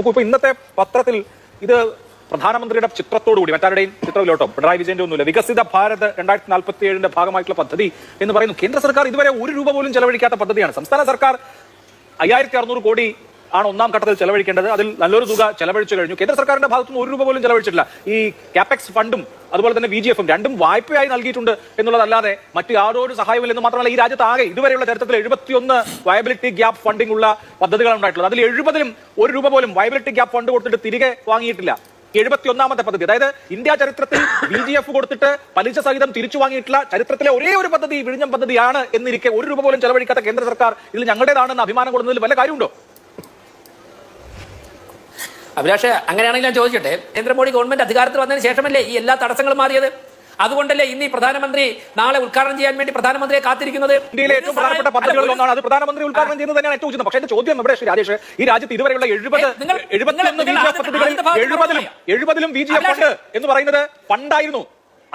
നോക്കൂ ഇപ്പൊ ഇന്നത്തെ പത്രത്തിൽ ഇത് പ്രധാനമന്ത്രിയുടെ ചിത്രത്തോടുകൂടി മറ്റാരുടെയും ചിത്രത്തിലോട്ടോ പിണറായി വിജയന്റെ ഒന്നുമില്ല. വികസിത ഭാരത് രണ്ടായിരത്തി നാൽപ്പത്തി ഏഴിന്റെ ഭാഗമായിട്ടുള്ള പദ്ധതി എന്ന് പറയുന്നു. കേന്ദ്ര സർക്കാർ ഇതുവരെ ഒരു രൂപ പോലും ചെലവഴിക്കാത്ത പദ്ധതിയാണ്. സംസ്ഥാന സർക്കാർ അയ്യായിരത്തി അറുന്നൂറ് കോടി ആണ് ഒന്നാം ഘട്ടത്തിൽ ചെലവഴിക്കേണ്ടത്. അതിൽ നല്ലൊരു തുക ചെലവഴിച്ചു കഴിഞ്ഞു. കേന്ദ്ര സർക്കാരിന്റെ ഭാഗത്തുനിന്ന് ഒരു രൂപ പോലും ചെലവഴിച്ചിട്ടില്ല. ഈ കാപെക്സ് ഫണ്ടും അതുപോലെ തന്നെ ബി ജി എഫും രണ്ടും വായ്പയായി നൽകിയിട്ടുണ്ട് എന്നുള്ളതല്ലാതെ മറ്റ് യാതൊരു സഹായമില്ലെന്ന് മാത്രമല്ല ഈ രാജ്യത്ത് ആകെ ഇതുവരെയുള്ള ചരിത്രത്തിൽ എഴുപത്തിയൊന്ന് വയബിലിറ്റി ഗ്യാപ്പ് ഫണ്ടിംഗ് ഉള്ള പദ്ധതികളാണ് ഉണ്ടായിട്ടുള്ളത്. അതിൽ എഴുപതിലും ഒരു രൂപ പോലും വയബിലിറ്റി ഗ്യാപ്പ് ഫണ്ട് കൊടുത്തിട്ട് തിരികെ വാങ്ങിയിട്ടില്ല. എഴുപത്തി ഒന്നാമത്തെ പദ്ധതി. അതായത് ഇന്ത്യ ചരിത്രത്തിൽ ബി ജി എഫ് കൊടുത്തിട്ട് പലിശ സഹിതം തിരിച്ചു വാങ്ങിയിട്ടുള്ള ചരിത്രത്തിലെ ഒരേ ഒരു പദ്ധതി വിഴിഞ്ഞം പദ്ധതിയാണ് എന്നിരിക്കെ ഒരു രൂപ പോലും ചെലവഴിക്കാത്ത കേന്ദ്ര സർക്കാർ ഇതിൽ ഞങ്ങളുടേതാണെന്ന് അഭിമാനം കൊടുക്കുന്നതിൽ വല്ല കാര്യമുണ്ടോ? അഭിലാഷ് അങ്ങനെയാണെങ്കിൽ ഞാൻ ചോദിക്കട്ടെ? നരേന്ദ്രമോദി ഗവൺമെന്റ് അധികാരത്തിൽ വന്നതിന് ശേഷമല്ലേ ഈ എല്ലാ തടസ്സങ്ങളും മാറിയത്? അതുകൊണ്ടല്ലേ ഇന്ന് ഈ പ്രധാനമന്ത്രി നാളെ ഉദ്ഘാടനം ചെയ്യാൻ വേണ്ടി പ്രധാനമന്ത്രിയെ കാത്തിരിക്കുന്നത്? ഇന്ത്യയിലെ ഏറ്റവും പ്രധാനപ്പെട്ട പദ്ധതികളിൽ ഒന്നാണ് അത് പ്രധാനമന്ത്രി ഉദ്ഘാടനം ചെയ്യുന്നത് തന്നെയാണ് ഏറ്റവും ഉചിതം. പക്ഷേ എന്റെ ചോദ്യം ഇവിടെ ശ്രീ രാജേഷ്? ഈ രാജ്യത്ത് ഇതുവരെയുള്ള എഴുപത് എഴുപത്തിയൊന്ന് ബി നിങ്ങൾ ജി എഫ് പദ്ധതികളിൽ ആദ്യത്തെ എഴുപതിലും എഴുപതിലും ബി ജി എഫ് ഫണ്ട് എന്ന് പറയുന്നത് ഫണ്ടായിരുന്നു.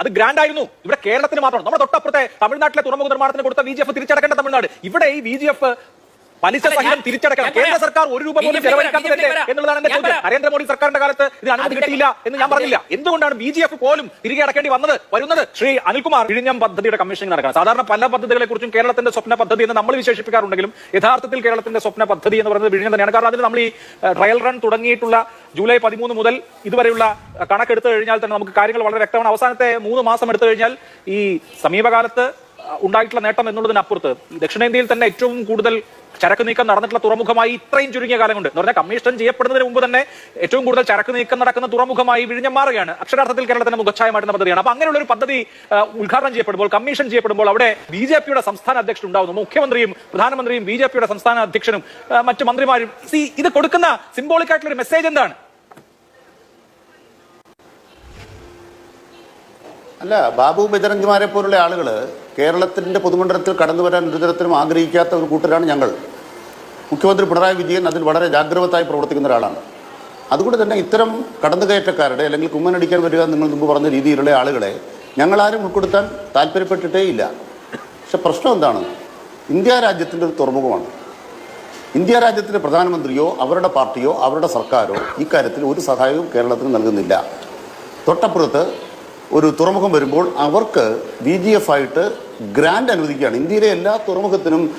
അത് ഗ്രാൻഡ് ആയിരുന്നു ഇവിടെ കേരളത്തിന് മാത്രമാണ്. നമ്മുടെ തൊട്ടപ്പുറത്തെ തമിഴ്നാട്ടിലെ തുറമുഖ നിർമ്മാണത്തിന് കൊടുത്ത ബി ജി എഫ് തിരിച്ചടക്കേണ്ട തമിഴ്നാട്. ഇവിടെ ഈ ബി ജി എഫ് പലിശ സഹിതം തിരിച്ചടക്കണം. കേന്ദ്ര സർക്കാർ ഒരു രൂപ പോലും ചെലവഴിക്കാത്തതല്ലേ എന്നുള്ളതാണ് എന്റെ ചോദ്യം. നരേന്ദ്രമോദി സർക്കാരിന്റെ കാലത്ത് ഇത് അനുമതി കിട്ടിയില്ല എന്ന് ഞാൻ പറഞ്ഞില്ല. എന്തുകൊണ്ടാണ് ബി ജി എഫ് പോലും തിരികെ അടക്കേണ്ടി വന്നത്? വരുന്നത് ശ്രീ അനിൽകുമാർ ഇഴിഞ്ഞം പദ്ധതിയുടെ കമ്മീഷൻ നടക്കണം. സാധാരണ പല പദ്ധതികളെ കുറിച്ചും കേരളത്തിന്റെ സ്വപ്ന പദ്ധതി എന്ന് നമ്മൾ വിശേഷിപ്പിക്കാറുണ്ടെങ്കിലും യഥാർത്ഥത്തിൽ കേരളത്തിന്റെ സ്വപ്ന പദ്ധതി എന്ന് പറയുന്നത് വിഴിഞ്ഞം തന്നെയാണ്. കാരണം അതിന് നമ്മൾ ഈ ട്രയൽ റൺ തുടങ്ങിയിട്ടുള്ള ജൂലൈ പതിമൂന്ന് മുതൽ ഇതുവരെയുള്ള കണക്കെടുത്തു കഴിഞ്ഞാൽ തന്നെ നമുക്ക് കാര്യങ്ങൾ വളരെ വ്യക്തമാണ്. അവസാനത്തെ മൂന്ന് മാസം എടുത്തു കഴിഞ്ഞാൽ ഈ സമീപകാലത്ത് ഉണ്ടായിട്ടുള്ള നേട്ടം എന്നുള്ളതിനപ്പുറത്ത് ദക്ഷിണേന്ത്യയിൽ തന്നെ ഏറ്റവും കൂടുതൽ ചരക്ക് നീക്കം നടന്നിട്ടുള്ള തുറമുഖമായി ഇത്രയും ചുരുങ്ങിയ കാലം കൊണ്ട് എന്ന് പറഞ്ഞാൽ കമ്മീഷൻ ചെയ്യപ്പെടുന്നതിന് മുമ്പ് തന്നെ ഏറ്റവും കൂടുതൽ ചരക്ക് നീക്കം നടക്കുന്ന തുറമുഖമായി വിഴിഞ്ഞം മാറുകയാണ്. അക്ഷരാർത്ഥത്തിൽ കേരളത്തിന്റെ മുഖച്ഛായ മാറ്റുന്ന പദ്ധതിയാണ് അപ്പൊ അങ്ങനെയുള്ള ഒരു പദ്ധതി ഉദ്ഘാടനം ചെയ്യപ്പെടുമ്പോൾ കമ്മീഷൻ ചെയ്യപ്പെടുമ്പോൾ അവിടെ ബി ജെ പിയുടെ സംസ്ഥാന അധ്യക്ഷൻ ഉണ്ടാവുന്നു. മുഖ്യമന്ത്രിയും പ്രധാനമന്ത്രിയും ബി ജെ പിയുടെ സംസ്ഥാന അധ്യക്ഷനും മറ്റു മന്ത്രിമാരും. ഇത് കൊടുക്കുന്ന സിംബോളിക് ആയിട്ടുള്ള ഒരു മെസ്സേജ് എന്താണ്? അല്ല ബാബു ബജരംഗിമാരെ പോലുള്ള ആളുകൾ കേരളത്തിന്റെ പൊതുമണ്ഡലത്തിൽ കടന്നു വരാൻ ഒരു തരത്തിലും ആഗ്രഹിക്കാത്ത ഒരു കൂട്ടരാണ് ഞങ്ങൾ. മുഖ്യമന്ത്രി പിണറായി വിജയൻ അതിൽ വളരെ ജാഗ്രതയായി പ്രവർത്തിക്കുന്ന ഒരാളാണ്. അതുകൊണ്ട് തന്നെ ഇത്തരം കടന്നുകയറ്റക്കാരുടെ അല്ലെങ്കിൽ കുമ്മനടിക്കാൻ വരിക നിങ്ങൾ മുമ്പ് പറഞ്ഞ രീതിയിലുള്ള ആളുകളെ ഞങ്ങളാരും ഉൾപ്പെടുത്താൻ താല്പര്യപ്പെട്ടിട്ടേ ഇല്ല. പക്ഷെ പ്രശ്നം എന്താണ്? ഇന്ത്യ രാജ്യത്തിന്റെ ഒരു തുറമുഖമാണ്. ഇന്ത്യ രാജ്യത്തിന്റെ പ്രധാനമന്ത്രിയോ അവരുടെ പാർട്ടിയോ അവരുടെ സർക്കാരോ ഇക്കാര്യത്തിൽ ഒരു സഹായവും കേരളത്തിന് നൽകുന്നില്ല. തൊട്ടപ്പുറത്ത് ഒരു തുറമുഖം വരുമ്പോൾ അവർക്ക് ബി ജി എഫ് ആയിട്ട് ഗ്രാൻഡ് അനുവദിക്കുകയാണ്. ഇന്ത്യയിലെ എല്ലാ തുറമുഖത്തിനും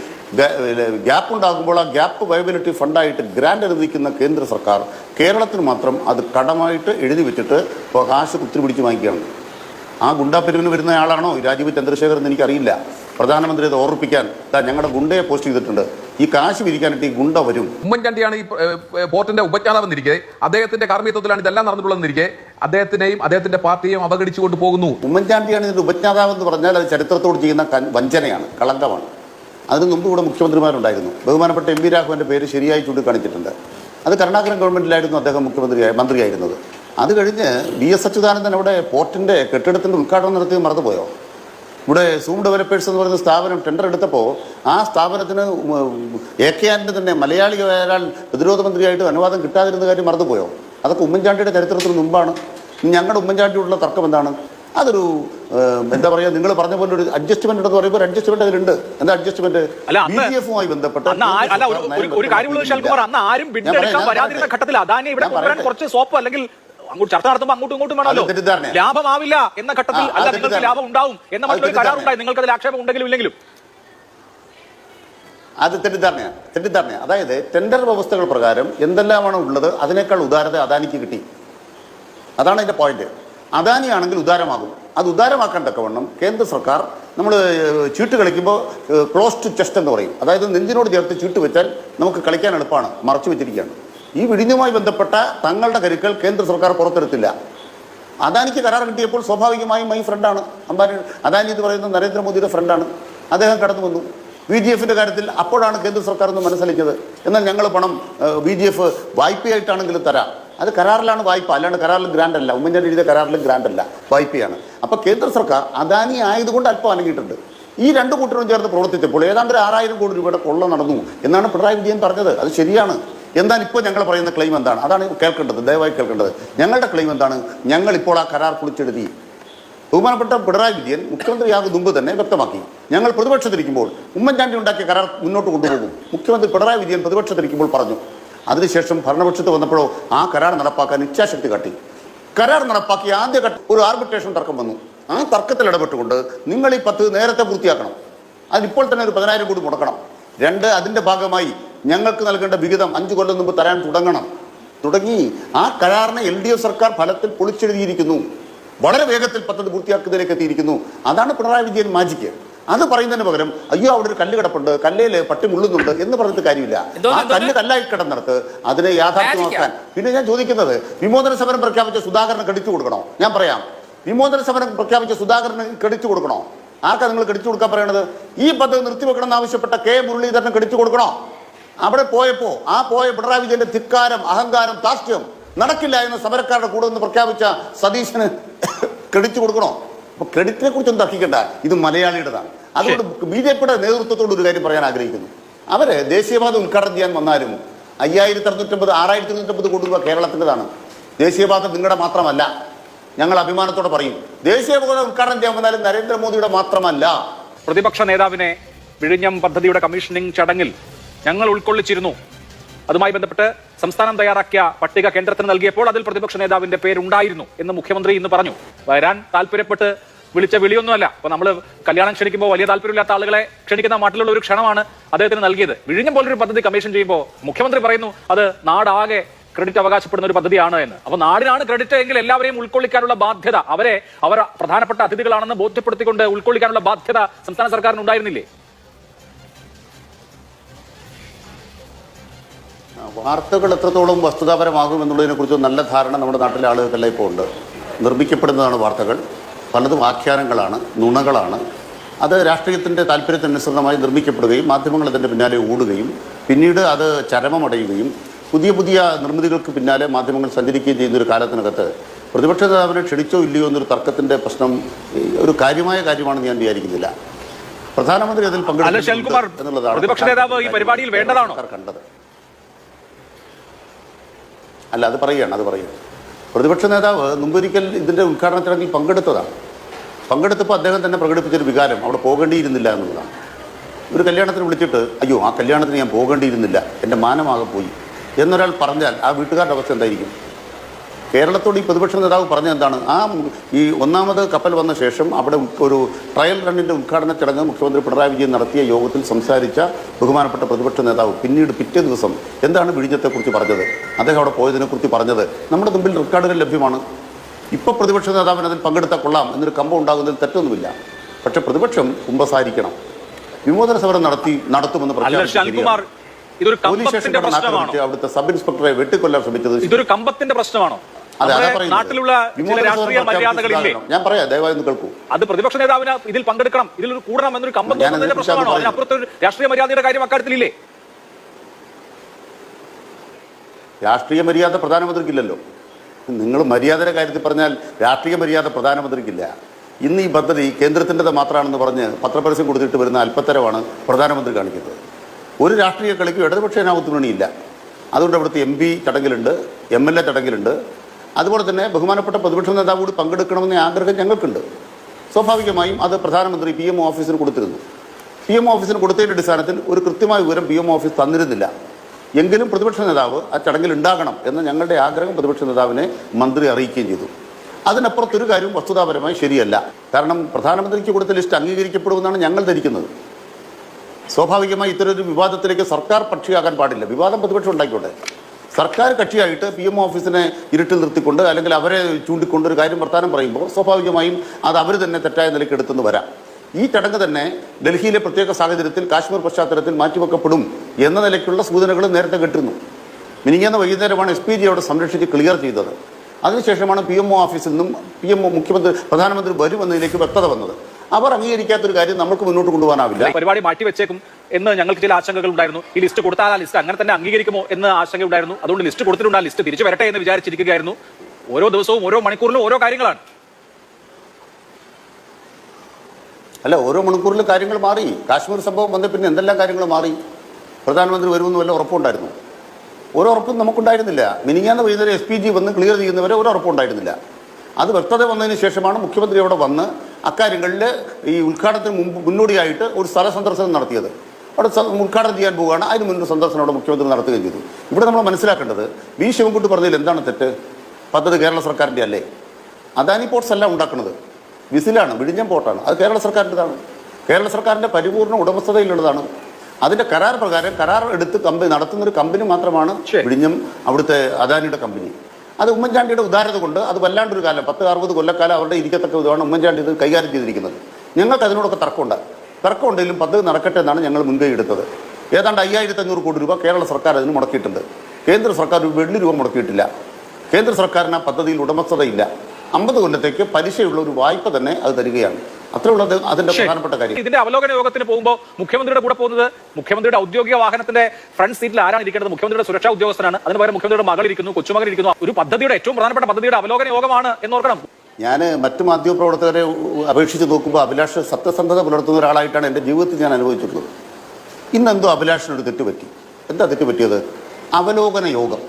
ഗ്യാപ്പ് ഉണ്ടാകുമ്പോൾ ആ ഗ്യാപ്പ് വയബിലിറ്റി ഫണ്ടായിട്ട് ഗ്രാൻഡ് അനുവദിക്കുന്ന കേന്ദ്ര സർക്കാർ കേരളത്തിന് മാത്രം അത് കടമായിട്ട് എഴുതി വെച്ചിട്ട് ഇപ്പോൾ കാശ് കുത്തിരി പിടിച്ച് വാങ്ങിക്കുകയാണ്. ആ ഗുണ്ടാപ്പെരുവിന് വരുന്ന ആളാണോ? രാജീവ് ചന്ദ്രശേഖർ എന്ന് എനിക്കറിയില്ല. പ്രധാനമന്ത്രി അത് ഓർപ്പിക്കാൻ ഞങ്ങളുടെ ഗുണ്ടയെ പോസ്റ്റ് ചെയ്തിട്ടുണ്ട്. ഈ കാശ് വിരിക്കാനായിട്ട് ഈ ഗുണ്ട വരും. ഉമ്മൻചാണ്ടിയാണ് ഈ ബോട്ടിന്റെ ഏഹ്, പോർട്ടിന്റെ അദ്ദേഹത്തിന്റെ കാർമ്മികത്വത്തിലാണ് ഇതെല്ലാം നടന്നിട്ടുള്ളതെന്നിരിക്കെ അദ്ദേഹത്തിനെയും അദ്ദേഹത്തിന്റെ പാർട്ടിയെയും അവഗണിച്ചുകൊണ്ട് പോകുന്നു. ഉമ്മൻചാണ്ടിയാണ് ഇതിന്റെ ഉപജ്ഞാതാവ് എന്ന് പറഞ്ഞാൽ അത് ചരിത്രത്തോട് ചെയ്യുന്ന വഞ്ചനയാണ് കളങ്കമാണ്. അതിന് മുമ്പ് ഇവിടെ മുഖ്യമന്ത്രിമാരുണ്ടായിരുന്നു. ബഹുമാനപ്പെട്ട എം വി രാഘവന്റെ പേര് ശരിയായി ചൂണ്ടിക്കാണിച്ചിട്ടുണ്ട്. അത് കരുണാകരൻ ഗവൺമെന്റിലായിരുന്നു അദ്ദേഹം മുഖ്യമന്ത്രിയായി മന്ത്രിയായിരുന്നത്. അത് കഴിഞ്ഞ് ബി എസ് അച്യുതാനന്ദൻ അവിടെ പോർട്ടിന്റെ കെട്ടിടത്തിന്റെ ഉദ്ഘാടനം നടത്തിയത് മറന്നുപോയോ? ഇവിടെ സൂം ഡെവലപ്പേഴ്സ് എന്ന് പറയുന്ന സ്ഥാപനം ടെൻഡർ എടുത്തപ്പോൾ ആ സ്ഥാപനത്തിന് എ കെ ആന്റെ തന്നെ മലയാളി ഒരാൾ പ്രതിരോധ മന്ത്രിയായിട്ട് അനുവാദം കിട്ടാതിരുന്ന കാര്യം മറന്നുപോയോ? അതൊക്കെ ഉമ്മൻചാണ്ടിയുടെ ചരിത്രത്തിന് മുമ്പാണ്. ഞങ്ങളുടെ ഉമ്മൻചാണ്ടിയോടുള്ള തർക്കം എന്താണ്? അതൊരു എന്താ പറയുക നിങ്ങൾ പറഞ്ഞ പോലെ ഒരു അഡ്ജസ്റ്റ്മെന്റ് എന്ന് പറയുമ്പോൾ അഡ്ജസ്റ്റ്മെന്റ് അതിലുണ്ട്. എന്താ അഡ്ജസ്റ്റ്മെന്റ് ബി ഡി എഫുമായി ബന്ധപ്പെട്ട് ഒരു- ഒരു അന്ന് ആരും ബിഡ് എടുക്കാൻ വരാതിരുന്ന ഘട്ടത്തിൽ അദാനി ഇവിടെ. കുറച്ച് സോപ്പ് അല്ലെങ്കിൽ അങ്ങോട്ട് ചർച്ച നടത്തുമ്പോൾ അങ്ങോട്ടും ഇങ്ങോട്ടും വേണമല്ലോ. ലാഭമാവില്ല എന്ന ഘട്ടത്തിൽ അല്ല നിങ്ങൾക്ക് ലാഭം ഉണ്ടാവും എന്ന മറ്റൊരു. കരാറുണ്ടായി നിങ്ങൾക്ക് അതിൽ ആക്ഷേപം ഉണ്ടെങ്കിലും ഇല്ലെങ്കിലും. അത് തെറ്റിദ്ധാരണയാണ് തെറ്റിദ്ധാരണയാണ് അതായത് ടെൻഡർ വ്യവസ്ഥകൾ പ്രകാരം എന്തെല്ലാമാണ് ഉള്ളത് അതിനേക്കാൾ ഉദാരത അദാനിക്ക് കിട്ടി. അതാണ് അതിന്റെ പോയിന്റ് അദാനിയാണെങ്കിൽ ഉദാരമാകും. അത് ഉദാരമാക്കാൻ തക്കവണ്ണം കേന്ദ്ര സർക്കാർ നമ്മൾ ചീട്ട് കളിക്കുമ്പോൾ ക്ലോസ് ടു ചെസ്റ്റ് എന്ന് പറയും. അതായത് നെഞ്ചിനോട് ചേർത്ത് ചീട്ട് വെച്ചാൽ നമുക്ക് കളിക്കാൻ എളുപ്പമാണ്. മറച്ചു വെച്ചിരിക്കുകയാണ്. ഈ വിഴിഞ്ഞുമായി ബന്ധപ്പെട്ട തങ്ങളുടെ കരുക്കൾ കേന്ദ്ര സർക്കാർ പുറത്തെടുത്തില്ല. അദാനിക്ക് കരാർ കിട്ടിയപ്പോൾ സ്വാഭാവികമായും മൈ ഫ്രണ്ടാണ് അംബാനി അദാനി എന്ന് പറയുന്ന നരേന്ദ്രമോദിയുടെ ഫ്രണ്ടാണ് അദ്ദേഹം കടന്നു വന്നു. ബി ജി എഫിന്റെ കാര്യത്തിൽ അപ്പോഴാണ് കേന്ദ്ര സർക്കാർ എന്ന് മനസ്സിലാക്കിയത്. എന്നാൽ ഞങ്ങൾ പണം ബി ജി എഫ് വായ്പയായിട്ടാണെങ്കിലും തരാം. അത് കരാറിലാണ് വായ്പ. അല്ലാണ്ട് കരാറിൽ ഗ്രാൻഡ് അല്ല. ഉമ്മൻചാണ്ടി എഴുതിയ കരാറിൽ ഗ്രാൻഡ് അല്ല. വായ്പയാണ്. അപ്പോൾ കേന്ദ്ര സർക്കാർ അദാനി ആയതുകൊണ്ട് അല്പം അനങ്ങിയിട്ടുണ്ട്. ഈ രണ്ട് കൂട്ടരും ചേർന്ന് പ്രവർത്തിച്ചപ്പോൾ ഏതാണ്ട് ആറായിരം കോടി രൂപയുടെ കൊള്ള നടന്നു എന്നാണ് പിണറായി വിജയൻ പറഞ്ഞത്. അത് ശരിയാണ്. എന്നാൽ ഇപ്പോൾ ഞങ്ങൾ പറയുന്ന ക്ലെയിം എന്താണ്? അതാണ് കേൾക്കേണ്ടത് ദയവായി കേൾക്കേണ്ടത്. ഞങ്ങളുടെ ക്ലെയിം എന്താണ്? ഞങ്ങൾ ഇപ്പോൾ ആ കരാർ കുളിച്ചെഴുതി ബഹുമാനപ്പെട്ട പിണറായി വിജയൻ മുഖ്യമന്ത്രിയാകും മുമ്പ് തന്നെ വ്യക്തമാക്കി. ഞങ്ങൾ പ്രതിപക്ഷത്തിരിക്കുമ്പോൾ ഉമ്മൻചാണ്ടി ഉണ്ടാക്കിയ കരാർ മുന്നോട്ട് കൊണ്ടുപോകും. മുഖ്യമന്ത്രി പിണറായി വിജയൻ പ്രതിപക്ഷത്തിരിക്കുമ്പോൾ പറഞ്ഞു. അതിനുശേഷം ഭരണപക്ഷത്ത് വന്നപ്പോഴോ ആ കരാർ നടപ്പാക്കാൻ ഇച്ഛാശക്തി കാട്ടി. കരാർ നടപ്പാക്കി ആദ്യ ഘട്ട ഒരു ആർബിട്രേഷൻ തർക്കം വന്നു. ആ തർക്കത്തിൽ ഇടപെട്ടുകൊണ്ട് നിങ്ങൾ ഈ പത്ത് നേരത്തെ പൂർത്തിയാക്കണം. അതിപ്പോൾ തന്നെ ഒരു പതിനായിരം കോടി മുടക്കണം. രണ്ട് അതിന്റെ ഭാഗമായി ഞങ്ങൾക്ക് നൽകേണ്ട വിഹിതം അഞ്ചു കൊല്ലം മുമ്പ് തരാൻ തുടങ്ങണം. തുടങ്ങി ആ കരാറിനെ എൽ ഡി എഫ് സർക്കാർ ഫലത്തിൽ പൊളിച്ചെഴുതിയിരിക്കുന്നു. വളരെ വേഗത്തിൽ പദ്ധതി പൂർത്തിയാക്കുന്നതിലേക്ക് എത്തിയിരിക്കുന്നു. അതാണ് പിണറായി വിജയൻ മാജിക്ക് അത് പറയുന്നതിന് പകരം അയ്യോ അവിടെ ഒരു കല്ല് കിടപ്പുണ്ട്. കല്ലേൽ പട്ടി മുള്ളുന്നുണ്ട് എന്ന് പറഞ്ഞിട്ട് കാര്യമില്ല. ആ കല്ല് കല്ലായി കിടന്നിടത്ത് അതിനെ യാഥാർത്ഥ്യമാക്കാൻ പിന്നെ ഞാൻ ചോദിക്കുന്നത് വിമോചന സമരം പ്രഖ്യാപിച്ച സുധാകരന് കടിച്ചു കൊടുക്കണോ? ഞാൻ പറയാം. വിമോചന സമരം പ്രഖ്യാപിച്ച സുധാകരന് കടിച്ചു കൊടുക്കണോ? ആർക്കാ നിങ്ങൾ കടിച്ചു കൊടുക്കാൻ പറയണത്? ഈ പദ്ധതി നിർത്തിവെക്കണം എന്ന് ആവശ്യപ്പെട്ട കെ മുരളീധരന് കടിച്ചു കൊടുക്കണോ? അവിടെ പോയപ്പോ ആ പോയ പിണറായി വിജയന്റെ ധിക്കാരം അഹങ്കാരം താഷ്ട്യം നടക്കില്ല എന്ന് സമരക്കാരുടെ കൂടെ നിന്ന് പ്രഖ്യാപിച്ച സതീശന് ക്രെഡിറ്റ് കൊടുക്കണോ? അപ്പൊ ക്രെഡിറ്റിനെ കുറിച്ച് ഒന്നും തർക്കിക്കണ്ട ഇത് മലയാളിയുടേതാണ്. അതുകൊണ്ട് ബി ജെ പിയുടെ നേതൃത്വത്തോട് ഒരു കാര്യം പറയാൻ ആഗ്രഹിക്കുന്നു. അവർ ദേശീയപാത ഉദ്ഘാടനം ചെയ്യാൻ വന്നാലും അയ്യായിരത്തി അറുന്നൂറ്റമ്പത് ആറായിരത്തി അറുന്നൂറ്റമ്പത് കോടി രൂപ കേരളത്തിന്റെതാണ്. ദേശീയപാത നിങ്ങളുടെ മാത്രമല്ല. ഞങ്ങൾ അഭിമാനത്തോടെ പറയും. ദേശീയപാത ഉദ്ഘാടനം ചെയ്യാൻ വന്നാലും നരേന്ദ്രമോദിയുടെ മാത്രമല്ല. പ്രതിപക്ഷ നേതാവിനെ വിഴിഞ്ഞം പദ്ധതിയുടെ കമ്മീഷനിങ് ചടങ്ങിൽ ഞങ്ങൾ ഉൾക്കൊള്ളിച്ചിരുന്നു. അതുമായി ബന്ധപ്പെട്ട് സംസ്ഥാനം തയ്യാറാക്കിയ പട്ടിക കേന്ദ്രത്തിന് നൽകിയപ്പോൾ അതിൽ പ്രതിപക്ഷ നേതാവിന്റെ പേരുണ്ടായിരുന്നു എന്ന് മുഖ്യമന്ത്രി ഇന്ന് പറഞ്ഞു. വരാൻ താല്പര്യപ്പെട്ട് വിളിച്ച വിളിയൊന്നുമല്ല. അപ്പൊ നമ്മൾ കല്യാണം ക്ഷണിക്കുമ്പോൾ വലിയ താല്പര്യമില്ലാത്ത ആളുകളെ ക്ഷണിക്കുന്ന മാട്ടിലുള്ള ഒരു ക്ഷണമാണ് അദ്ദേഹത്തിന് നൽകിയത്. വിഴിഞ്ഞം പോലൊരു പദ്ധതി കമ്മീഷൻ ചെയ്യുമ്പോൾ മുഖ്യമന്ത്രി പറയുന്നു അത് നാടാകെ ക്രെഡിറ്റ് അവകാശപ്പെടുന്ന ഒരു പദ്ധതിയാണ് എന്ന്. അപ്പൊ നാടിനാണ് ക്രെഡിറ്റ് എങ്കിൽ എല്ലാവരെയും ഉൾക്കൊള്ളിക്കാനുള്ള ബാധ്യത. അവരെ അവർ പ്രധാനപ്പെട്ട അതിഥികളാണെന്ന് ബോധ്യപ്പെടുത്തിക്കൊണ്ട് ഉൾക്കൊള്ളിക്കാനുള്ള ബാധ്യത സംസ്ഥാന സർക്കാരിന് ഉണ്ടായിരുന്നില്ലേ? വാർത്തകൾ എത്രത്തോളം വസ്തുതാപരമാകും എന്നുള്ളതിനെ കുറിച്ച് നല്ല ധാരണ നമ്മുടെ നാട്ടിലെ ആളുകൾക്കെല്ലാം ഇപ്പോൾ ഉണ്ട്. നിർമ്മിക്കപ്പെടുന്നതാണ് വാർത്തകൾ. പലതും ആഖ്യാനങ്ങളാണ് നുണകളാണ്. അത് രാഷ്ട്രീയത്തിന്റെ താല്പര്യത്തിനനുസൃതമായി നിർമ്മിക്കപ്പെടുകയും മാധ്യമങ്ങൾ അതിന്റെ പിന്നാലെ ഓടുകയും പിന്നീട് അത് ചരമമടയുകയും പുതിയ പുതിയ നിർമ്മിതികൾക്ക് പിന്നാലെ മാധ്യമങ്ങൾ സഞ്ചരിക്കുകയും ചെയ്യുന്ന ഒരു കാലത്തിനകത്ത് പ്രതിപക്ഷ നേതാവിനെ ക്ഷണിച്ചോ ഇല്ലയോ എന്നൊരു തർക്കത്തിന്റെ പ്രശ്നം ഒരു കാര്യമായ കാര്യമാണെന്ന് ഞാൻ വിചാരിക്കുന്നില്ല. പ്രധാനമന്ത്രി അതിൽ ശൽകുമാർ എന്നുള്ളതാണ് പ്രതിപക്ഷ നേതാവ് ഈ പരിപാടിയിൽ വേണ്ടതാണോ? കണ്ടത്. അല്ല അത് പറയുകയാണ് അത് പറയുകയാണ്. പ്രതിപക്ഷ നേതാവ് മുമ്പൊരിക്കൽ ഇതിന്റെ ഉദ്ഘാടന ചടങ്ങിൽ പങ്കെടുത്തതാണ്. പങ്കെടുത്തപ്പോൾ അദ്ദേഹം തന്നെ പ്രകടിപ്പിച്ചൊരു വികാരം അവിടെ പോകേണ്ടിയിരുന്നില്ല എന്നുള്ളതാണ്. ഒരു കല്യാണത്തിന് വിളിച്ചിട്ട് അയ്യോ ആ കല്യാണത്തിന് ഞാൻ പോകേണ്ടിയിരുന്നില്ല എന്റെ മാനമാകെ പോയി എന്നൊരാൾ പറഞ്ഞാൽ ആ വീട്ടുകാരുടെ അവസ്ഥ എന്തായിരിക്കും? കേരളത്തോട് ഈ പ്രതിപക്ഷ നേതാവ് പറഞ്ഞത് എന്താണ്? ആ ഈ ഒന്നാമത് കപ്പൽ വന്ന ശേഷം അവിടെ ഒരു ട്രയൽ റണ്ണിന്റെ ഉദ്ഘാടന ചടങ്ങ് മുഖ്യമന്ത്രി പിണറായി വിജയൻ നടത്തിയ യോഗത്തിൽ സംസാരിച്ച ബഹുമാനപ്പെട്ട പ്രതിപക്ഷ നേതാവ് പിന്നീട് പിറ്റേ ദിവസം എന്താണ് വിഴിഞ്ഞത്തെക്കുറിച്ച് പറഞ്ഞത്? അദ്ദേഹം അവിടെ പോയതിനെക്കുറിച്ച് പറഞ്ഞത് നമ്മുടെ മുമ്പിൽ റെക്കോർഡുകൾ ലഭ്യമാണ്. ഇപ്പോൾ പ്രതിപക്ഷ നേതാവിന് അതിൽ പങ്കെടുത്താൽ കൊള്ളാം എന്നൊരു കമ്പം ഉണ്ടാകുന്നതിൽ തെറ്റൊന്നുമില്ല. പക്ഷേ പ്രതിപക്ഷം കുമ്പസാരിക്കണം. വിമോചന സമരം നടത്തി നടത്തുമെന്ന് പ്രശ്നമാണോ? അവിടുത്തെ സബ് ഇൻസ്പെക്ടറെ വെട്ടിക്കൊല്ലാൻ ശ്രമിച്ചത് ഇതൊരു കമ്പത്തിന്റെ പ്രശ്നമാണോ? നാട്ടിലുള്ള രാഷ്ട്രീയ മര്യാദകളില്ലേ? ഞാൻ പറയാം ദയവായി ഒന്ന് കേൾക്കൂ. അത് പ്രതിപക്ഷ നേതാവിന് ഇതിൽ പങ്കെടുക്കണം. ഇതിൽ കൂടണം എന്നൊരു കമ്പം പ്രശ്നമാണോ. അതിനപ്പുറത്ത് രാഷ്ട്രീയ മര്യാദയുടെ കാര്യം അക്കാര്യത്തിലില്ലേ? രാഷ്ട്രീയ മര്യാദ പ്രധാനമന്ത്രിക്കില്ലല്ലോ. നിങ്ങൾ മര്യാദയുടെ കാര്യത്തിൽ പറഞ്ഞാൽ രാഷ്ട്രീയ മര്യാദ പ്രധാനമന്ത്രിക്കില്ല. ഇന്ന് ഈ പദ്ധതി കേന്ദ്രത്തിന്റെത് മാത്രമാണെന്ന് പറഞ്ഞ് പത്രപരസ്യം കൊടുത്തിട്ട് വരുന്ന അല്പത്തരമാണ് പ്രധാനമന്ത്രി കാണിക്കുന്നത്. ഒരു രാഷ്ട്രീയ കളിക്കും ഇടതുപക്ഷ ജനാധിപത്യ മുന്നണിയില്ല അതുകൊണ്ട് അവിടുത്തെ എം പി ചടങ്ങിലുണ്ട് എം എൽ എ ചടങ്ങിലുണ്ട് അതുപോലെ തന്നെ ബഹുമാനപ്പെട്ട പ്രതിപക്ഷ നേതാവ് കൂടി പങ്കെടുക്കണമെന്ന ആഗ്രഹം ഞങ്ങൾക്കുണ്ട്. സ്വാഭാവികമായും അത് പ്രധാനമന്ത്രി പി എം ഓഫീസിന് കൊടുത്തിരുന്നു. പി എം ഓഫീസിന് കൊടുത്തതിന്റെ അടിസ്ഥാനത്തിൽ ഒരു കൃത്യമായ വിവരം പി എം ഓഫീസ് തന്നിരുന്നില്ല. എങ്കിലും പ്രതിപക്ഷ നേതാവ് ആ ചടങ്ങിൽ ഉണ്ടാകണം എന്ന ഞങ്ങളുടെ ആഗ്രഹം പ്രതിപക്ഷ നേതാവിനെ മന്ത്രി അറിയിക്കുകയും ചെയ്തു. അതിനപ്പുറത്തൊരു കാര്യം വസ്തുതാപരമായി ശരിയല്ല. കാരണം പ്രധാനമന്ത്രിക്ക് കൊടുത്ത ലിസ്റ്റ് അംഗീകരിക്കപ്പെടുമെന്നാണ് ഞങ്ങൾ ധരിക്കുന്നത്. സ്വാഭാവികമായി ഒരു വിവാദത്തിലേക്ക് സർക്കാർ പക്ഷിയാകാൻ പാടില്ല. വിവാദം പ്രതിപക്ഷം ഉണ്ടായിക്കോട്ടെ സർക്കാർ കക്ഷിയായിട്ട് പി എം ഓഫീസിനെ ഇരുട്ടിൽ നിർത്തിക്കൊണ്ട് അല്ലെങ്കിൽ അവരെ ചൂണ്ടിക്കൊണ്ട് ഒരു കാര്യം വർത്താനം പറയുമ്പോൾ സ്വാഭാവികമായും അത് അവർ തന്നെ തെറ്റായ നിലയ്ക്ക് എടുത്തെന്ന് വരാം. ഈ ചടങ്ങ് തന്നെ ഡൽഹിയിലെ പ്രത്യേക സാഹചര്യത്തിൽ കാശ്മീർ പശ്ചാത്തലത്തിൽ മാറ്റിവെക്കപ്പെടും എന്ന നിലയ്ക്കുള്ള സൂചനകൾ നേരത്തെ കിട്ടുന്നു മിനിങ്ങുന്ന വൈകുന്നേരമാണ് എസ് പി ജി അവിടെ സംരക്ഷിച്ച് ക്ലിയർ ചെയ്തത്. അതിനുശേഷമാണ് പി എം ഒ ഓഫീസിൽ നിന്നും പി എം ഒ മുഖ്യമന്ത്രി പ്രധാനമന്ത്രി വരുമെന്നതിലേക്ക് വ്യക്തത വന്നത്. അവർ അംഗീകരിക്കാത്തൊരു കാര്യം നമുക്ക് മുന്നോട്ട് കൊണ്ടുപോകാനാവില്ല. പരിപാടി മാറ്റിവെച്ചേക്കും എന്ന് ഞങ്ങൾക്ക് ചില ആശങ്കകൾ ഉണ്ടായിരുന്നു. ഈ ലിസ്റ്റ് കൊടുത്താൽ ആ ലിസ്റ്റ് അങ്ങനെ തന്നെ അംഗീകരിക്കുമോ എന്ന് ആശങ്ക ഉണ്ടായിരുന്നു. അതുകൊണ്ട് ലിസ്റ്റ് കൊടുത്തിട്ടുണ്ട് ആ ലിസ്റ്റ് തിരിച്ചു വരട്ടെ എന്ന് വിചാരിച്ചിരിക്കുകയായിരുന്നു. ഓരോ ദിവസവും ഓരോ മണിക്കൂറിലും ഓരോ കാര്യങ്ങളാണ്. അല്ല ഓരോ മണിക്കൂറിലും കാര്യങ്ങൾ മാറി. കാശ്മീർ സംഭവം വന്ന പിന്നെ എന്തെല്ലാം കാര്യങ്ങൾ മാറി? പ്രധാനമന്ത്രി വരുമെന്ന് വല്ല ഉറപ്പുണ്ടായിരുന്നു ഒരു ഉറപ്പും നമുക്കുണ്ടായിരുന്നില്ല. മിനിങ്ങാന്ന് വൈകുന്നേരം എസ് പി ജി വന്ന് ക്ലിയർ ചെയ്യുന്നവരെ ഒരു ഉറപ്പുണ്ടായിരുന്നില്ല അത് വ്യക്തത വന്നതിന് ശേഷമാണ് മുഖ്യമന്ത്രി അവിടെ വന്ന് അക്കാര്യങ്ങളിൽ ഈ ഉദ്ഘാടനത്തിന് മുമ്പ് മുന്നോടിയായിട്ട് ഒരു സ്ഥല സന്ദർശനം നടത്തിയത്. അവിടെ ഉദ്ഘാടനം ചെയ്യാൻ പോവുകയാണ്. അതിന് മുൻപ് സന്ദർശനം അവിടെ മുഖ്യമന്ത്രി നടത്തുകയും ചെയ്തു. ഇവിടെ നമ്മൾ മനസ്സിലാക്കേണ്ടത് വി ശിവൻകുട്ടി പറഞ്ഞതിൽ എന്താണ് തെറ്റ്? പദ്ധതി കേരള സർക്കാരിന്റെ അല്ലേ? അദാനി പോർട്സ് അല്ല ഉണ്ടാക്കുന്നത്. വിസിലാണ് വിഴിഞ്ഞം പോർട്ടാണ്. അത് കേരള സർക്കാരിന്റെതാണ്. കേരള സർക്കാരിന്റെ പരിപൂർണ ഉടമസ്ഥതയിലുള്ളതാണ്. അതിന്റെ കരാർ പ്രകാരം കരാർ എടുത്ത് കമ്പനി നടത്തുന്ന ഒരു കമ്പനി മാത്രമാണ് വിഴിഞ്ഞം അവിടുത്തെ അദാനിയുടെ കമ്പനി. അത് ഉമ്മൻചാണ്ടിയുടെ ഉദാരത കൊണ്ട് അത് വല്ലാണ്ടൊരു കാലം പത്ത് അറുപത് കൊല്ലക്കാലം അവരുടെ ഇരിക്കത്തക്ക വിധമാണ് ഉമ്മൻചാണ്ടി ഇത് കൈകാര്യം ചെയ്തിരിക്കുന്നത്. ഞങ്ങൾക്ക് അതിനോടൊക്കെ തർക്കമുണ്ട്. തർക്കമുണ്ടെങ്കിലും പദ്ധതി നടക്കട്ടെ എന്നാണ് ഞങ്ങൾ മുൻകൈ എടുത്തത്. ഏതാണ്ട് അയ്യായിരത്തി അഞ്ഞൂറ് കോടി രൂപ കേരള സർക്കാർ അതിന് മുടക്കിയിട്ടുണ്ട്. കേന്ദ്ര സർക്കാർ ഒരു വെള്ളി രൂപ മുടക്കിയിട്ടില്ല. കേന്ദ്ര സർക്കാരിന് ആ പദ്ധതിയിൽ ഉടമസ്ഥതയില്ല. അമ്പത് കൊല്ലത്തേക്ക് പലിശയുള്ള ഒരു വായ്പ തന്നെ അത് തരികയാണ്. അത്രയുള്ളത് അതിന്റെ പ്രധാനപ്പെട്ട കാര്യം. ഇതിന്റെ അവലോകന യോഗത്തിന് പോകുമ്പോൾ മുഖ്യമന്ത്രിയുടെ കൂടെ പോകുന്നത് മുഖ്യമന്ത്രിയുടെ ഔദ്യോഗിക വാഹനത്തിന്റെ ഫ്രണ്ട് സീറ്റിൽ ആരാണ് ഇരിക്കുന്നത് മുഖ്യമന്ത്രിയുടെ സുരക്ഷാ ഉദ്യോഗസ്ഥനാണ്. അതിന് പകരം മുഖ്യമന്ത്രിയുടെ മകൾ ഇരിക്കുന്നു കൊച്ചുമകൻ ഇരിക്കുന്നു. ഒരു പദ്ധതിയുടെ ഏറ്റവും പ്രധാനപ്പെട്ട പദ്ധതിയുടെ അവലോകന യോഗമാണ് എന്നോർക്കണം. ഞാൻ മറ്റു മാധ്യമപ്രവർത്തകരെ അപേക്ഷിച്ച് നോക്കുമ്പോൾ അഭിലാഷ് സത്യസന്ധത പുലർത്തുന്ന ഒരാളായിട്ടാണ് എന്റെ ജീവിതത്തിൽ ഞാൻ അനുഭവിച്ചിട്ടുള്ളത്. ഇന്നെന്തോ അഭിലാഷിനൊരു തെറ്റ് പറ്റി. എന്താ തെറ്റ് പറ്റിയത്? അവലോകന യോഗം.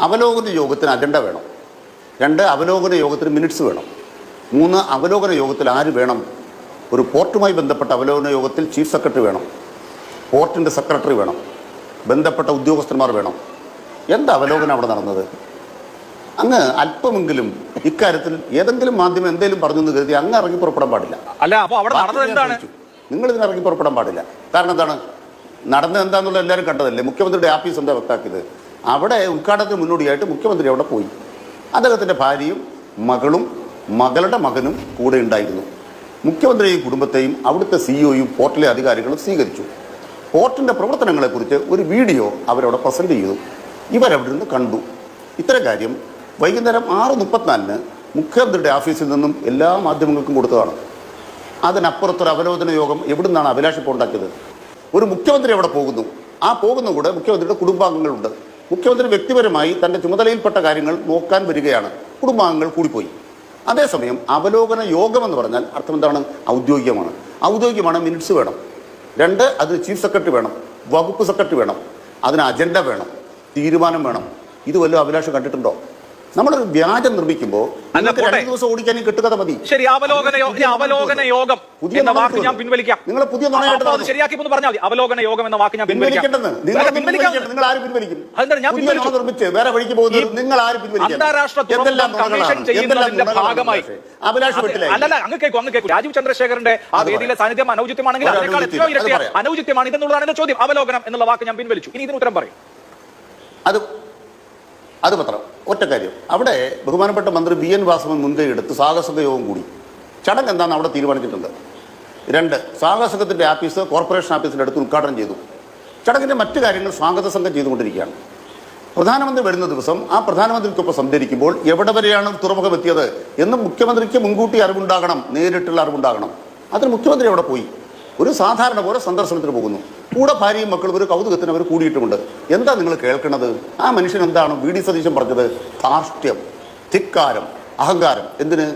അവലോകന യോഗത്തിന് അജണ്ട വേണം. രണ്ട് അവലോകന യോഗത്തിന് മിനിറ്റ്സ് വേണം. മൂന്ന് അവലോകന യോഗത്തിൽ ആര് വേണം? ഒരു പോർട്ടുമായി ബന്ധപ്പെട്ട അവലോകന യോഗത്തിൽ ചീഫ് സെക്രട്ടറി വേണം. പോർട്ടിന്റെ സെക്രട്ടറി വേണം. ബന്ധപ്പെട്ട ഉദ്യോഗസ്ഥന്മാർ വേണം. എന്താ അവലോകനം അവിടെ നടന്നത്? അങ്ങ് അല്പമെങ്കിലും ഇക്കാര്യത്തിൽ ഏതെങ്കിലും മാധ്യമം എന്തെങ്കിലും പറഞ്ഞു എന്ന് കരുതി അങ്ങ് ഇറങ്ങി പുറപ്പെടാൻ പാടില്ല. അല്ല അപ്പോൾ അവിടെ നടന്നത് എന്താണ്? നിങ്ങൾ ഇതിന് ഇറങ്ങി പുറപ്പെടാൻ പാടില്ല. കാരണം എന്താണ്? നടന്നത് എന്താണെന്നുള്ള എല്ലാവരും കണ്ടതല്ലേ? മുഖ്യമന്ത്രിയുടെ ആഫീസ് എന്താ വ്യക്താക്കിയത്? അവിടെ ഉദ്ഘാടനത്തിന് മുന്നോടിയായിട്ട് മുഖ്യമന്ത്രി അവിടെ പോയി. അദ്ദേഹത്തിന്റെ ഭാര്യയും മകളും മകളുടെ മകനും കൂടെ ഉണ്ടായിരുന്നു. മുഖ്യമന്ത്രിയെയും കുടുംബത്തെയും അവിടുത്തെ സിഇഒയും പോർട്ടിലെ അധികാരികളും സ്വീകരിച്ചു. പോർട്ടിന്റെ പ്രവർത്തനങ്ങളെക്കുറിച്ച് ഒരു വീഡിയോ അവരവിടെ പ്രസന്റ് ചെയ്തു. ഇവരവിടെ നിന്ന് കണ്ടു. ഇത്തരം കാര്യം വൈകുന്നേരം ആറ് മുപ്പത്തിനാലിന് മുഖ്യമന്ത്രിയുടെ ഓഫീസിൽ നിന്നും എല്ലാ മാധ്യമങ്ങൾക്കും കൊടുത്തതാണ്. അതിനപ്പുറത്തൊരു അവലോകന യോഗം എവിടുന്നാണ് ഇപ്പോൾ ഉണ്ടാക്കിയത്? ഒരു മുഖ്യമന്ത്രി അവിടെ പോകുന്നു. ആ പോകുന്ന കൂടെ മുഖ്യമന്ത്രിയുടെ കുടുംബാംഗങ്ങളുണ്ട്. മുഖ്യമന്ത്രി വ്യക്തിപരമായി തന്റെ ചുമതലയിൽപ്പെട്ട കാര്യങ്ങൾ നോക്കാൻ വരികയാണ്. കുടുംബാംഗങ്ങൾ കൂടിപ്പോയി. അതേസമയം അവലോകന യോഗം എന്ന് പറഞ്ഞാൽ അർത്ഥം എന്താണ് ഔദ്യോഗികമാണ്. ഔദ്യോഗികമാണ് മിനിറ്റ്സ് വേണം. രണ്ട് അതിന് ചീഫ് സെക്രട്ടറി വേണം. വകുപ്പ് സെക്രട്ടറി വേണം. അതിന് അജണ്ട വേണം. തീരുമാനം വേണം. ഇത് വല്ലതും അഭിലാഷം കണ്ടിട്ടുണ്ടോ? നമ്മളൊരു വ്യാജം നിർമ്മിക്കുമ്പോൾ അല്ല, രണ്ട് ദിവസം ഓടിക്കാനും കിട്ടുകഥ മതി. ശരി അവലോകന അവലോകന യോഗം പുതിയ വാക്ക് ഞാൻ പിൻവലിക്കാം. നിങ്ങൾ പുതിയ. ശരിയാക്കി ഒന്ന് പറഞ്ഞാൽ മതി. അവലോകന യോഗം എന്ന വാക്ക് ഞാൻ നിങ്ങൾ പിൻവലിക്കാം. ആര് ഞാൻ. നിർമ്മിച്ച് വേറെ വഴിക്ക് പോകുന്നത് നിങ്ങൾ ആര് അന്താരാഷ്ട്ര കമ്മീഷൻ ചെയ്യുന്നതിന്റെ ഭാഗമായി. അല്ലല്ല അങ്ങ് കേൾക്കും അങ്ങ് കേൾക്കും. രാജീവ് ചന്ദ്രശേഖരന്റെ ആ വേദിയിലെ സാന്നിധ്യം അനൗചിത്യമാണെങ്കിൽ അതിനേക്കാൾ എത്രയോ ഇരട്ടി. അനൗചിത്യമാണ് ഇതെന്നുള്ളതാണ് ചോദ്യം. അവലോകനം എന്നുള്ള വാക്ക് ഞാൻ പിൻവലിച്ചു. ഇനി ഇതിന് ഉത്തരം പറയും. അത് അത് പത്രം ഒറ്റ കാര്യം. അവിടെ ബഹുമാനപ്പെട്ട മന്ത്രി ബി എൻ വാസവൻ മുൻകൈ എടുത്ത് സാഹസിക യോഗം കൂടി. ചടങ്ങ് എന്താണെന്ന് അവിടെ തീരുമാനിച്ചിട്ടുണ്ട്. രണ്ട് സാഹസംഘത്തിന്റെ ആഫീസ് കോർപ്പറേഷൻ ആഫീസിന്റെ അടുത്ത് ഉദ്ഘാടനം ചെയ്തു. ചടങ്ങിന്റെ മറ്റു കാര്യങ്ങൾ സ്വാഗത സംഘം ചെയ്തുകൊണ്ടിരിക്കുകയാണ്. പ്രധാനമന്ത്രി വരുന്ന ദിവസം ആ പ്രധാനമന്ത്രിക്കൊപ്പം സംസാരിക്കുമ്പോൾ എവിടെ വരെയാണ് തുറമുഖം എത്തിയത് എന്ന് മുഖ്യമന്ത്രിക്ക് മുൻകൂട്ടി അറിവുണ്ടാകണം നേരിട്ടുള്ള അറിവുണ്ടാകണം. അതിന് മുഖ്യമന്ത്രി അവിടെ പോയി. ഒരു സാധാരണ പോലെ സന്ദർശനത്തിന് പോകുന്നു. കൂടെ ഭാര്യയും മക്കളും ഒരു കൗതുകത്തിന് അവർ കൂടിയിട്ടുമുണ്ട്. എന്താ നിങ്ങൾ കേൾക്കുന്നത് ആ മനുഷ്യൻ എന്താണ് വി ഡി സതീശൻ പറഞ്ഞത്? ധാർഷ്ട്യം ധിക്കാരം അഹങ്കാരം. എന്തിന്?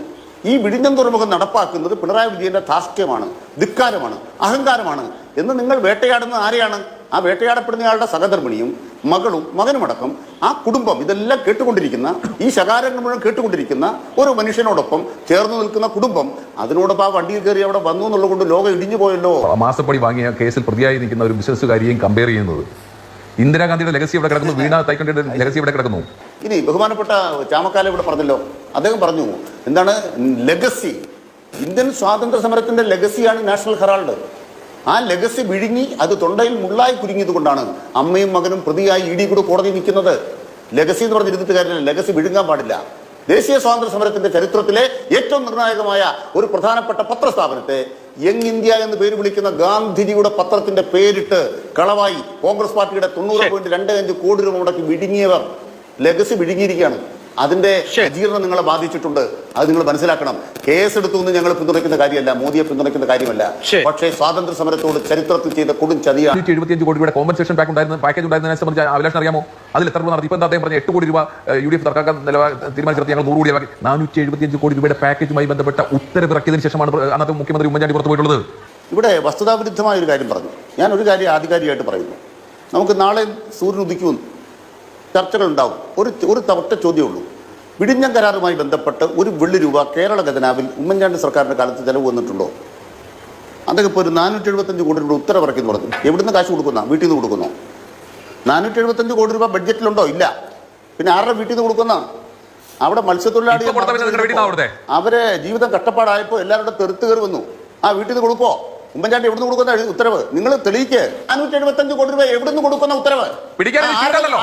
ഈ വിഴിഞ്ഞം തുറമുഖം നടപ്പാക്കുന്നത് പിണറായി വിജയന്റെ ധാർഷ്ട്യമാണ് ധിക്കാരമാണ് അഹങ്കാരമാണ് എന്ന് നിങ്ങൾ വേട്ടയാടുന്ന ആരെയാണ്? ആ വേട്ടയാടപ്പെടുന്നയാളുടെ സഹധർമ്മിണിയും മകളും മകനുമടക്കം ആ കുടുംബം ഇതെല്ലാം കേട്ടുകൊണ്ടിരിക്കുന്ന ഈ ശകാരങ്ങൾ മുഴുവൻ കേട്ടുകൊണ്ടിരിക്കുന്ന ഒരു മനുഷ്യനോടൊപ്പം ചേർന്ന് നിൽക്കുന്ന കുടുംബം അതിനോടൊപ്പം ആ വണ്ടിയിൽ കയറി അവിടെ വന്നു എന്നുള്ളത് കൊണ്ട് ലോകം ഇടിഞ്ഞു പോയല്ലോ. മാസപ്പടി വാങ്ങിയ കേസിൽ പ്രതിയായി നിൽക്കുന്ന ഒരു ബിസിനസ്സുകാരിയെയും കമ്പയർ ചെയ്യുന്നത്. ഇന്ദിരാഗാന്ധിയുടെ ലെഗസി ഇവിടെ കിടക്കുന്നു വീണ തൈക്കണ്ടിയുടെ ലെഗസി ഇവിടെ കിടക്കുന്നു. ഇനി ബഹുമാനപ്പെട്ട ചാമക്കാല ഇവിടെ പറഞ്ഞല്ലോ. അദ്ദേഹം പറഞ്ഞു എന്താണ് ലെഗസി ഇന്ത്യൻ സ്വാതന്ത്ര്യ സമരത്തിന്റെ ലെഗസിയാണ് നാഷണൽ ഹെറാൾഡ്. ആ ലെഗസി വിഴുങ്ങി അത് തൊണ്ടയിൽ മുള്ളായി കുരുങ്ങിയത് കൊണ്ടാണ് അമ്മയും മകനും പ്രതിയായി ഇ ഡി കൂടെ കോടതി നിൽക്കുന്നത്. ലെഗസി എന്ന് പറഞ്ഞിരുന്നിട്ട് കാര്യമില്ല. ലെഗസി വിഴുങ്ങാൻ പാടില്ല. ദേശീയ സ്വാതന്ത്ര്യ സമരത്തിന്റെ ചരിത്രത്തിലെ ഏറ്റവും നിർണായകമായ ഒരു പ്രധാനപ്പെട്ട പത്രസ്ഥാപനത്തെ യങ് ഇന്ത്യ എന്ന് പേര് വിളിക്കുന്ന ഗാന്ധിജിയുടെ പത്രത്തിന്റെ പേരിട്ട് കളവായി. കോൺഗ്രസ് പാർട്ടിയുടെ തൊണ്ണൂറ് പോയിന്റ് രണ്ട് അഞ്ച് കോടി രൂപ മുടക്കി വിഴുങ്ങിയവർ. ലെഗസി വിഴുങ്ങിയിരിക്കുകയാണ്. അതിന്റെ. ജീർണം നിങ്ങളെ ബാധിച്ചിട്ടുണ്ട്. അത് നിങ്ങൾ മനസ്സിലാക്കണം. കേസെടുത്തു എന്ന് ഞങ്ങൾ പിന്തുണയ്ക്കുന്ന കാര്യമല്ല. മോദിയെ പിന്തുണയ്ക്കുന്ന കാര്യമല്ല. പക്ഷേ സ്വാതന്ത്ര്യ സമരത്തോട് ചരിത്രത്തിൽ ചെയ്ത കൊടും ചതിയാണ്. എഴുപത്തിയഞ്ച് കോടി രൂപയുടെ കോമ്പൻസേഷൻ പാക്ക് ഉണ്ടായിരുന്ന പാക്കേജ് ഉണ്ടായിരുന്നതിനെ സംബന്ധിച്ച് അഭിലാഷൻ അറിയാമോ? അതിൽ എത്ര രൂപ നടത്തി? ഇപ്പം എന്താ അദ്ദേഹം പറഞ്ഞ എട്ട് കോടി രൂപ യു ഡി എഫ് സർക്കാർ നിലവാ തീരുമാനിച്ചെടുത്ത് ഞങ്ങൾ നൂറ് കോടി നാനൂറ്റി എഴുപത്തിയഞ്ച് കോടി രൂപയുടെ പാക്കേജുമായി ബന്ധപ്പെട്ട ഉത്തരവിറക്കിയതിനു ശേഷമാണ് അന്നത്തെ മുഖ്യമന്ത്രി ഉമ്മൻചാണ്ടി പുറത്തു പോയിട്ടുള്ളത്. ഇവിടെ വസ്തുതാവിരുദ്ധമായ ഒരു കാര്യം പറഞ്ഞു. ഞാൻ ഒരു കാര്യം ആധികാരികമായിട്ട് പറയുന്നു. നമുക്ക് നാളെ സൂര്യൻ ഉദിക്കുമെന്ന്. ചർച്ചകൾ ഉണ്ടാവും ഒരു ഒരു തവട്ട ചോദ്യമേ ഉള്ളൂ വിഴിഞ്ഞം കരാറുമായി ബന്ധപ്പെട്ട് ഒരു വെള്ളി രൂപ കേരള ഖജനാവിൽ ഉമ്മൻചാണ്ടി സർക്കാരിന്റെ കാലത്ത് ചെലവ് വന്നിട്ടുണ്ടോ? അതൊക്കെ ഇപ്പോൾ ഒരു നാനൂറ്റി എഴുപത്തഞ്ച് കോടി രൂപ ഉത്തരവ് എന്ന് പറഞ്ഞു. എവിടുന്ന് കാശ് കൊടുക്കുന്ന? വീട്ടിൽ നിന്ന് കൊടുക്കുന്നു? നാനൂറ്റി എഴുപത്തഞ്ച് കോടി രൂപ ബഡ്ജറ്റിലുണ്ടോ? ഇല്ല. പിന്നെ ആരുടെ വീട്ടിൽ നിന്ന് കൊടുക്കുന്ന? അവിടെ മത്സ്യത്തൊഴിലാളി? അവരെ ജീവിതം കഷ്ടപ്പാടായപ്പോൾ എല്ലാവരുടെ തെറുത്ത് കയറി വന്നു. ആ വീട്ടിൽ നിന്ന് കൊടുക്കോ ഉമ്മൻചാണ്ടി എവിടുന്ന് കൊടുക്കുന്ന ഉത്തരവ്? നിങ്ങൾ തെളിയിക്ക്. നാനൂറ്റി എഴുപത്തഞ്ച് കോടി രൂപ എവിടുന്ന് കൊടുക്കുന്ന ഉത്തരവ്?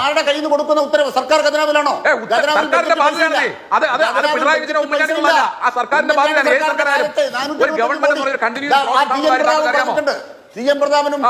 ആരുടെ- കയ്യിൽ നിന്ന് കൊടുക്കുന്ന ഉത്തരവ്? സർക്കാർ ഖജനാവിലാണോ? C M പ്രതാപനും